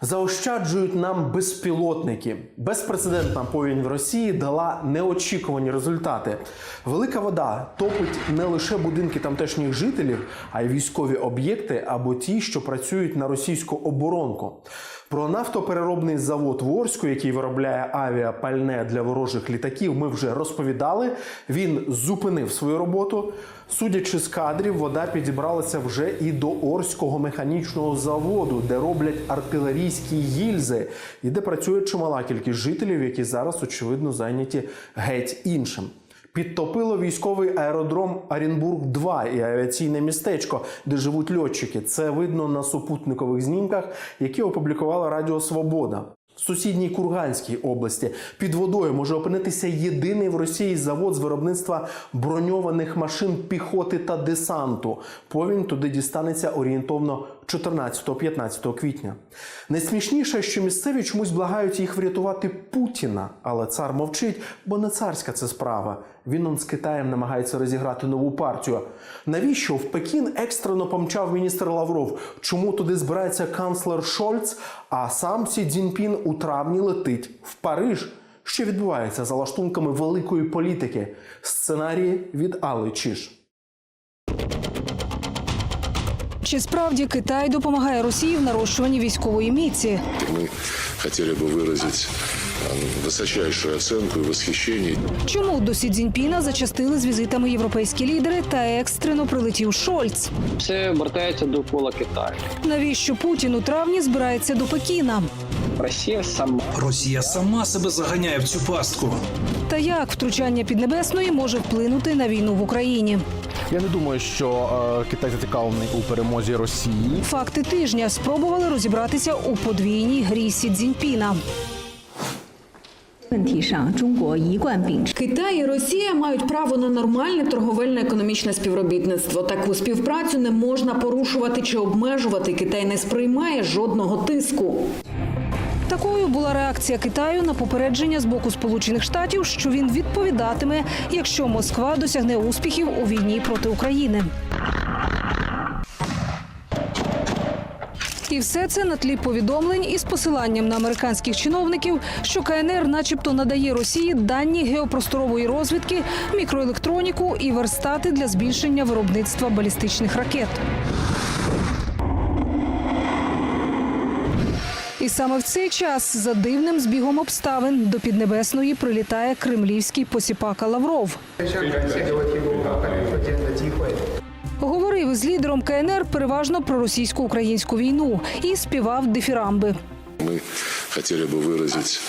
Заощаджують нам безпілотники. Безпрецедентна повінь в Росії дала неочікувані результати. Велика вода топить не лише будинки тамтешніх жителів, а й військові об'єкти або ті, що працюють на російську оборонку. Про нафтопереробний завод в Орську, який виробляє авіапальне для ворожих літаків, ми вже розповідали. Він зупинив свою роботу. Судячи з кадрів, вода підібралася вже і до Орського механічного заводу, де роблять артилерійські гільзи, і де працює чимала кількість жителів, які зараз очевидно зайняті геть іншим. Підтопило військовий аеродром Оренбург 2 і авіаційне містечко, де живуть льотчики. Це видно на супутникових знімках, які опублікувала Радіо Свобода. В сусідній Курганській області під водою може опинитися єдиний в Росії завод з виробництва броньованих машин піхоти та десанту. Повінь туди дістанеться орієнтовно 14-15 квітня. Найсмішніше, що місцеві чомусь благають їх врятувати Путіна, але цар мовчить, бо не царська це справа. Він он з Китаєм намагається розіграти нову партію. Навіщо в Пекін екстрено помчав міністр Лавров? Чому туди збирається канцлер Шольц? А сам Сі Цзіньпін у травні летить в Париж. Що відбувається за лаштунками великої політики? Сценарії від Алли Чиш. Чи справді Китай допомагає Росії в нарощуванні військової міці? Мы хотели бы выразить э, высочайшую оценку и восхищение Чому до Сі Цзіньпіна зачастили з візитами європейські лідери та екстрено прилетів Шольц? все обертається довкола Китаю. Навіщо Путін у травні збирається до Пекіна? Росія сама Росія сама себе заганяє в цю пастку. Та як втручання піднебесної може вплинути на війну в Україні? Я не думаю, що е, Китай зацікавлений у перемозі Росії. Факти тижня спробували розібратися у подвійній грі Сі Цзіньпіна. Китай і Росія мають право на нормальне торговельно економічне співробітництво. Таку співпрацю не можна порушувати чи обмежувати. Китай не сприймає жодного тиску. Такою була реакція Китаю на попередження з боку Сполучених Штатів, що він відповідатиме, якщо Москва досягне успіхів у війні проти України. І все це на тлі повідомлень із посиланням на американських чиновників, що КНР, начебто, надає Росії дані геопросторової розвідки, мікроелектроніку і верстати для збільшення виробництва балістичних ракет. І саме в цей час за дивним збігом обставин до Піднебесної прилітає кремлівський посіпака Лавров. Говорив з лідером КНР переважно про російсько-українську війну і співав дифірамби. мы хотели бы выразить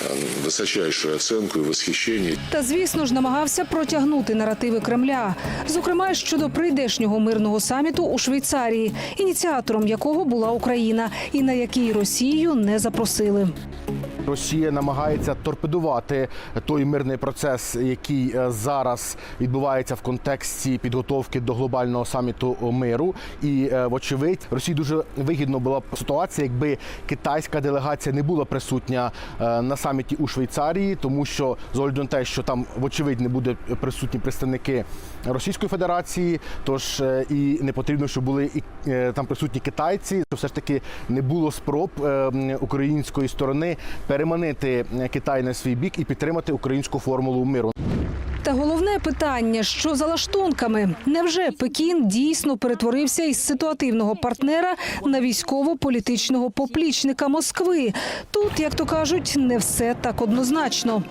э, оценкою, оценку и Та звісно ж намагався протягнути наративи Кремля, зокрема щодо прийдешнього мирного саміту у Швейцарії, ініціатором якого була Україна, і на який Росію не запросили. Росія намагається торпедувати той мирний процес, який е, зараз відбувається в контексті підготовки до глобального саміту миру. І е, вочевидь, Росії дуже вигідно була б ситуація, якби китайська делегація не була присутня е, на саміті у Швейцарії, тому що з огляду на те, що там вочевидь не буде присутні представники Російської Федерації, тож і не потрібно, щоб були і там присутні китайці, то все ж таки не було спроб е, української сторони переманити е, Китай на свій бік і підтримати українську формулу миру. Та головне питання: що за лаштунками? Невже Пекін дійсно перетворився із ситуативного партнера на військово-політичного поплічника Москви? Тут, як то кажуть, не все так однозначно.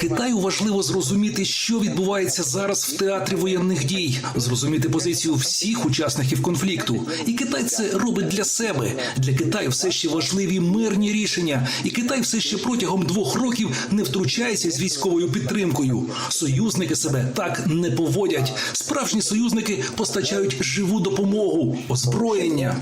Китаю важливо зрозуміти, що відбувається зараз в театрі воєнних дій, зрозуміти позицію всіх учасників конфлікту. І Китай це робить для себе. Для Китаю все ще важливі мирні рішення, і Китай все ще протягом двох років не втручається з військовою підтримкою. Союзники себе так не поводять. Справжні союзники постачають живу допомогу, озброєння.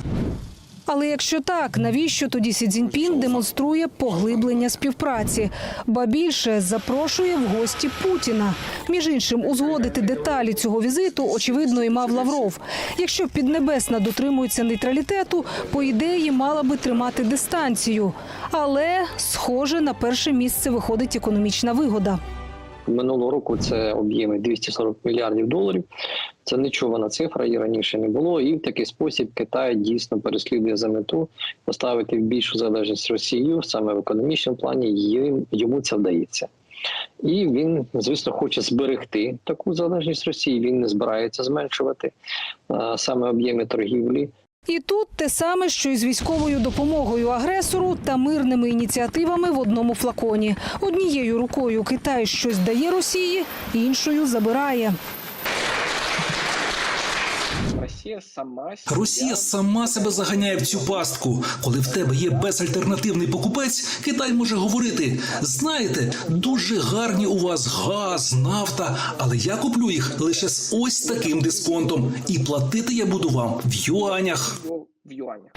Але якщо так, навіщо тоді Сі Цзіньпін демонструє поглиблення співпраці? Ба більше запрошує в гості Путіна. Між іншим, узгодити деталі цього візиту очевидно і мав Лавров. Якщо Піднебесна дотримується нейтралітету, по ідеї мала би тримати дистанцію. Але, схоже, на перше місце виходить економічна вигода. минулого року це об'єми 240 мільярдів доларів. Це нечувана цифра, її раніше не було. І в такий спосіб Китай дійсно переслідує за мету поставити в більшу залежність Росію саме в економічному плані. Їм йому це вдається. І він, звісно, хоче зберегти таку залежність Росії. Він не збирається зменшувати саме об'єми торгівлі. І тут те саме, що й з військовою допомогою агресору та мирними ініціативами в одному флаконі. Однією рукою Китай щось дає Росії, іншою забирає. Росія сама Росія сама себе заганяє в цю пастку. Коли в тебе є безальтернативний покупець, Китай може говорити: знаєте, дуже гарні у вас газ, нафта, але я куплю їх лише з ось таким дисконтом, і платити я буду вам в юанях. в юанях.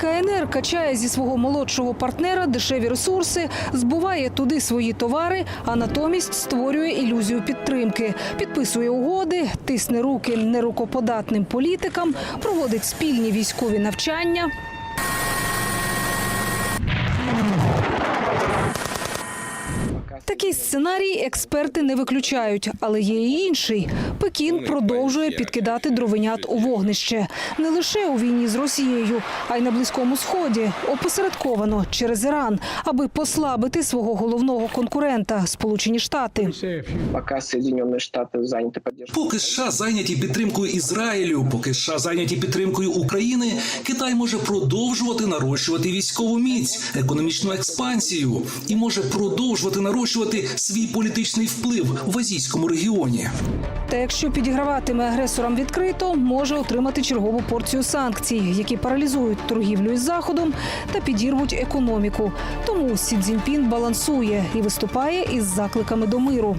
КНР качає зі свого молодшого партнера дешеві ресурси, збуває туди свої товари, а натомість створює ілюзію підтримки, підписує угоди, тисне руки нерукоподатним політикам, проводить спільні військові навчання. Такий сценарій експерти не виключають, але є і інший. Пекін продовжує підкидати дровенят у вогнище не лише у війні з Росією, а й на близькому сході, опосередковано через Іран, аби послабити свого головного конкурента Сполучені Штати. Пока Соединенные Штаты заняты поддержкой Поки США зайняті підтримкою Ізраїлю, поки США зайняті підтримкою України, Китай може продовжувати нарощувати військову міць, економічну експансію і може продовжувати нарощувати свій політичний вплив в азійському регіоні. Та якщо підіграватиме агресорам відкрито, може отримати чергову порцію санкцій, які паралізують торгівлю із заходом та підірвуть економіку. Тому Сі Цзіньпін балансує і виступає із закликами до миру.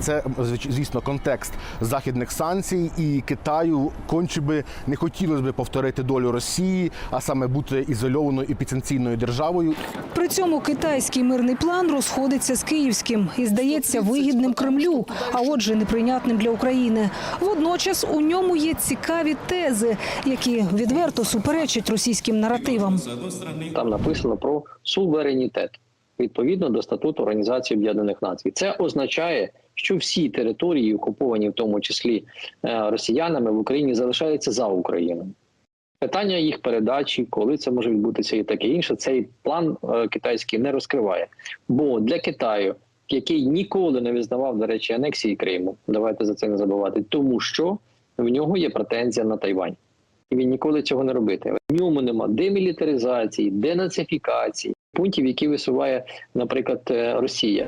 Це звісно контекст західних санкцій, і Китаю конче би не хотілося би повторити долю Росії, а саме бути ізольованою і підсанкційною державою. При цьому китайський мирний план розходиться з київським і здається вигідним Кремлю, а отже, неприйнятним для України. Водночас у ньому є цікаві тези, які відверто суперечать російським наративам. там написано про суверенітет відповідно до статуту Організації Об'єднаних Націй. Це означає, що всі території, окуповані в тому числі е, росіянами в Україні, залишаються за Україною. Питання їх передачі, коли це може відбутися, і таке інше, цей план е, китайський не розкриває. Бо для Китаю, який ніколи не визнавав, до речі, анексії Криму, давайте за це не забувати, тому що в нього є претензія на Тайвань. І він ніколи цього не робитиме. В ньому нема демілітаризації, денацифікації, пунктів, які висуває, наприклад, е, Росія.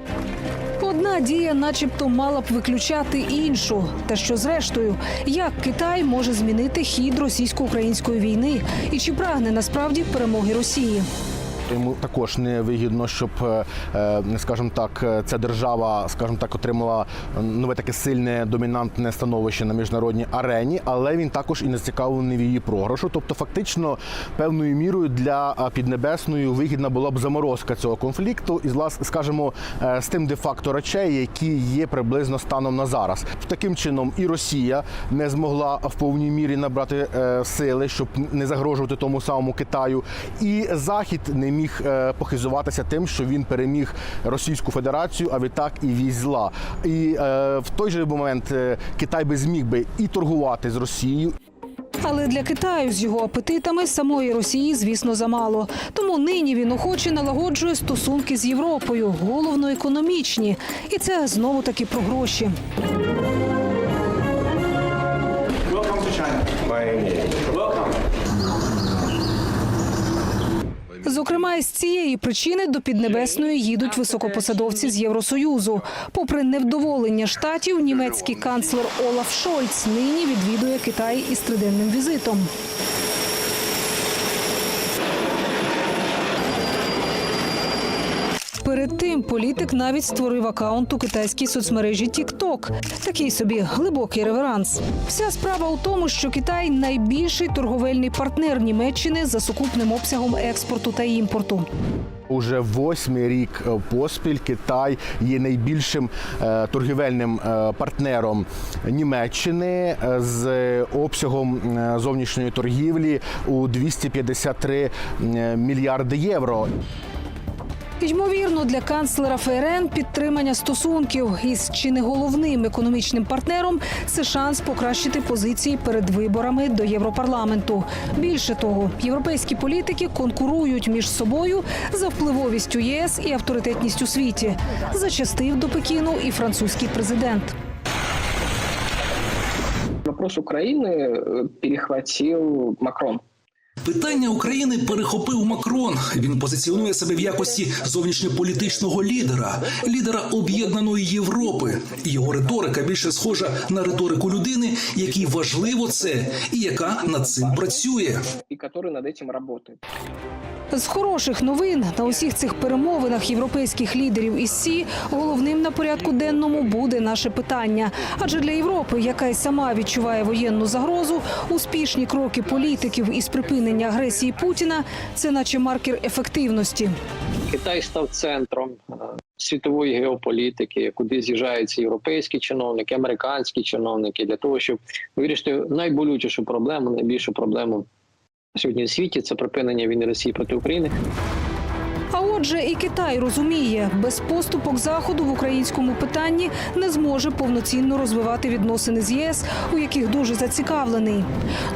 Одна дія, начебто, мала б виключати іншу. Та що зрештою, як Китай може змінити хід російсько-української війни і чи прагне насправді перемоги Росії? Йому також не вигідно, щоб, е, е, скажімо так, е, ця держава, скажімо так, отримала нове таке сильне домінантне становище на міжнародній арені, але він також і не зацікавлений в її програшу. Тобто, фактично, певною мірою для піднебесної вигідна була б заморозка цього конфлікту, і скажімо, з тим де-факто речей, які є приблизно станом на зараз. Таким чином, і Росія не змогла в повній мірі набрати сили, щоб не загрожувати тому самому Китаю, і Захід не міг е, похизуватися тим, що він переміг Російську Федерацію, а відтак і вісь зла. І е, в той же момент е, Китай би зміг би і торгувати з Росією, Але для Китаю з його апетитами самої Росії, звісно, замало. Тому нині він охоче налагоджує стосунки з Європою, головно економічні. І це знову таки про гроші. Зокрема, із цієї причини до Піднебесної їдуть високопосадовці з Євросоюзу. Попри невдоволення штатів, німецький канцлер Олаф Шольц нині відвідує Китай із триденним візитом. Перед тим політик навіть створив акаунт у китайській соцмережі TikTok. Такий собі глибокий реверанс. Вся справа у тому, що Китай найбільший торговельний партнер Німеччини за сукупним обсягом експорту та імпорту. Уже восьмий рік е, поспіль Китай є найбільшим е, торгівельним е, партнером Німеччини з обсягом зовнішньої торгівлі у 253 е, мільярди євро. Ймовірно, для канцлера ФРН підтримання стосунків із чи не головним економічним партнером це шанс покращити позиції перед виборами до Європарламенту. Більше того, європейські політики конкурують між собою за впливовістю ЄС і авторитетність у світі. Зачастив до Пекіну і французький президент. Вопрос Украины э, перехватил Макрон. Питання України перехопив Макрон. Він позиціонує себе в якості зовнішньополітичного лідера, лідера об'єднаної Європи. Його риторика більше схожа на риторику людини, якій важливо це, і яка над цим працює. і который над этим работает. З хороших новин на усіх цих перемовинах європейських лідерів із СІ головним на порядку денному буде наше питання. Адже для Європи, яка й сама відчуває воєнну загрозу, успішні кроки політиків із припинення агресії Путіна це наче маркер ефективності. Китай став центром е, світової геополітики, куди з'їжджаються європейські чиновники, американські чиновники для того, щоб вирішити найболючішу проблему, найбільшу проблему сьогодні у світі це припинення війни Росії проти України. А отже, і Китай розуміє, без поступок заходу в українському питанні не зможе повноцінно розвивати відносини з ЄС, у яких дуже зацікавлений.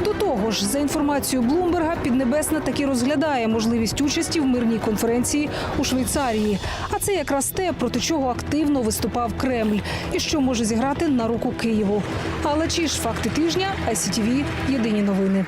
До того ж, за інформацією Блумберга, Піднебесна таки розглядає можливість участі в мирній конференції у Швейцарії. А це якраз те, проти чого активно виступав Кремль, і що може зіграти на руку Києву. Але чи ж факти тижня ICTV – єдині новини.